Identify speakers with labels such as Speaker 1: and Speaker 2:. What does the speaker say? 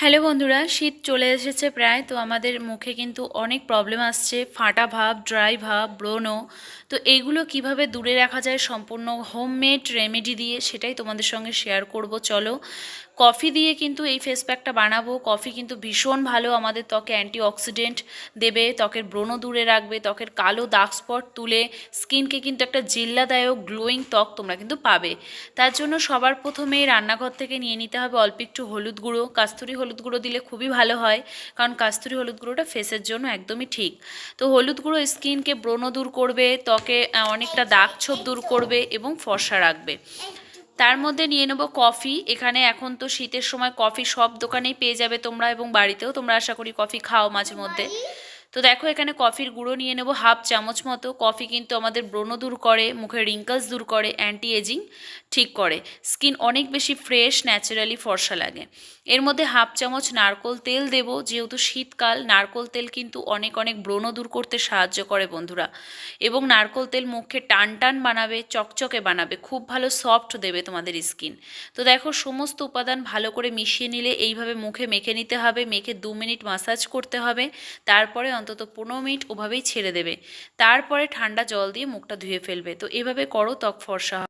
Speaker 1: Hello বন্ধুরা, শীত চলে এসেছে প্রায়, তো আমাদের মুখে কিন্তু অনেক প্রবলেম আসছে, ফাটা ভাব ড্রাই ভাব, ব্রণ। তো এইগুলো কীভাবে দূরে রাখা যায়, সম্পূর্ণ হোমমেড রেমেডি দিয়ে সেটাই তোমাদের সঙ্গে শেয়ার করব, চলো। কফি দিয়ে কিন্তু এই ফেস প্যাকটা বানাবো। কফি কিন্তু ভীষণ ভালো আমাদের ত্বকে অ্যান্টিঅক্সিডেন্ট দেবে, ত্বকের ব্রণ দূরে রাখবে, ত্বকের কালো দাগ স্পট তুলে স্কিনকে কিন্তু একটা জিল্লাদায়ক গ্লোয়িং ত্বক তোমরা কিন্তু পাবে। তার জন্য সবার প্রথমে রান্নাঘর থেকে নিয়ে নিতে হবে অল্প একটু হলুদ গুঁড়ো। কাস্তুরি হলুদ গুঁড়ো দিলে খুবই ভালো হয়, কারণ কাস্তুরি হলুদ গুঁড়োটা ফেসের জন্য একদমই ঠিক। তো হলুদ গুঁড়ো স্কিনকে ব্রণ দূর করবে, ত্বকে অনেকটা দাগ ছোপ দূর করবে এবং ফর্সা রাখবে। তার মধ্যে নিয়ে নেব কফি। এখানে এখন তো শীতের সময় কফি সব দোকানেই পেয়ে যাবে তোমরা এবং বাড়িতেও তোমরা আশা করি কফি খাও মাঝে মধ্যে। তো দেখো এখানে কফির গুঁড়ো নিয়ে নেব হাফ চামচ মতো। কফি কিন্তু আমাদের ব্রণ দূর করে, মুখের রিঙ্কলস দূর করে অ্যান্টি এজিং ঠিক করে। স্কিন অনেক বেশি ফ্রেশ ন্যাচারালি ফর্সা লাগে। এর মধ্যে হাফ চামচ নারকোল তেল দেব, যেহেতু শীতকাল, নারকোল তেল কিন্তু অনেক অনেক ব্রণ দূর করতে সাহায্য করে বন্ধুরা। এবং নারকোল তেল মুখে টান টান বানাবে, চকচকে বানাবে, খুব ভালো সফট দেবে তোমাদের স্কিন তো দেখো সমস্ত উপাদান ভালো করে মিশিয়ে নিলে এইভাবে মুখে মেখে নিতে হবে, মেখে দু মিনিট মাসাজ করতে হবে। তারপরে অন্তত পনেরো মিনিট ওভাবেই ছেড়ে দেবে তারপরে ঠান্ডা জল দিয়ে মুখটা ধুয়ে ফেলবে তো এভাবে করো, ত্বক ফর্সা।